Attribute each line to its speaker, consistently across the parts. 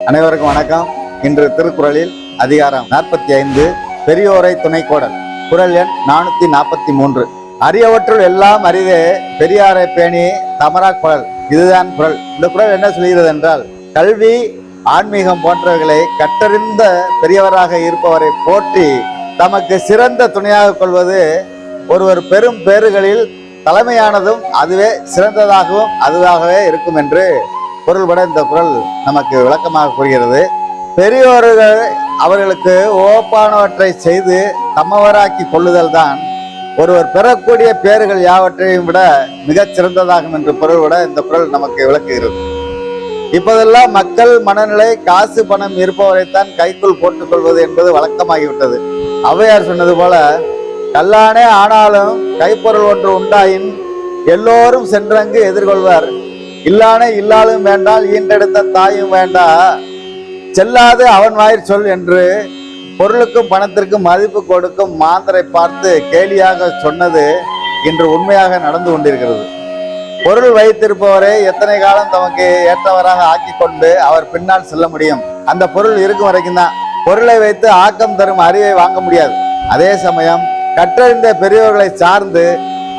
Speaker 1: அனைவருக்கும் வணக்கம். இன்று திருக்குறளில் அதிகாரம் நாற்பத்தி ஐந்து பெரியோரை துணைக்கோடல் குரல் எண் நானூத்தி நாற்பத்தி மூன்று. அரியவற்றுள் எல்லாம் அரிதே பெரியாரை பேணி தமரா குரல் இதுதான் குரல் இந்த குரல் என்ன சொல்கிறது என்றால் கல்வி ஆன்மீகம் போன்றவைகளை கற்றறிந்த பெரியவராக இருப்பவரை போற்றி தமக்கு சிறந்த துணையாக கொள்வது ஒருவர் பெரும் பேறுகளில் தலைமையானதும் அதுவே சிறந்ததாகவும் அதுவாகவே இருக்கும் என்று பொருள்பட இந்த குரல் நமக்கு விளக்கமாக கூறுகிறது. பெரியோர்கள் அவர்களுக்கு ஓப்பானவற்றை செய்து தம்மவராக்கி கொள்ளுதல் தான். ஒருவர் பெறக்கூடிய பேர்கள் யாவற்றையும் விட மிகச் சிறந்ததாகும் என்று பொருள்பட இந்த குரல் நமக்கு விளக்குகிறது. இப்போதெல்லாம் மக்கள் மனநிலை காசு பணம் இருப்பவரைத்தான் கைக்குள் போட்டுக்கொள்வது என்பது வழக்கமாகிவிட்டது. ஔவையார் சொன்னது போல கல்லானே ஆனாலும் கைப்பொருள் ஒன்று உண்டாயின் எல்லோரும் சென்றங்கு எதிர்கொள்வார். இல்லானே இல்லாலும் வேண்டால் ஈன்றெடுத்த தாயும் வேண்டா. செல்லாது அவன் வாயிற் சொல் என்று பொருளுக்கும் பணத்திற்கும் மதிப்பு கொடுக்கும் மாந்தரை பார்த்து கேலியாக சொன்னது இன்று உண்மையாக நடந்து கொண்டிருக்கிறது. பொருள் வைத்திருப்பவரை எத்தனை காலம் தமக்கு ஏற்றவராக ஆக்கி கொண்டு அவர் பின்னால் செல்ல முடியும்? அந்த பொருள் இருக்கும் வரைக்கும் தான். பொருளை வைத்து ஆக்கம் தரும் அறிவை வாங்க முடியாது. அதே சமயம் கற்றறிந்த பெரியவர்களை சார்ந்து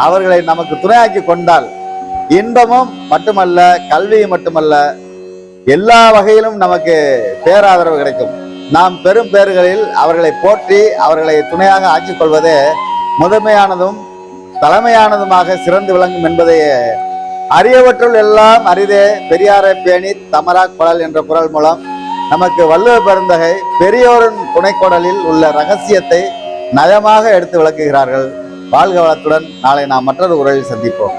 Speaker 1: அவர்களை நமக்கு துணையாக்கி கொண்டால் இன்பமும் மட்டுமல்ல கல்வியும் மட்டுமல்ல எல்லா வகையிலும் நமக்கு பேராதரவு கிடைக்கும். நாம் பெரும் பேறுகளில் அவர்களை போற்றி அவர்களை துணையாக ஆக்கிக் கொள்வதே முதன்மையானதும் தலைமையானதுமாக சிறந்து விளங்கும் என்பதையே அரியவற்றுள் எல்லாம் அரிதே பெரியாரை பேணி தமரா குழல் என்ற குரல் மூலம் நமக்கு வள்ளுவ பெருந்தகை பெரியோரின் துணைக்கோடலில் உள்ள ரகசியத்தை நயமாக எடுத்து விளக்குகிறார்கள். வாழ்க வளத்துடன் நாளை நாம் மற்றொரு உரையில் சந்திப்போம்.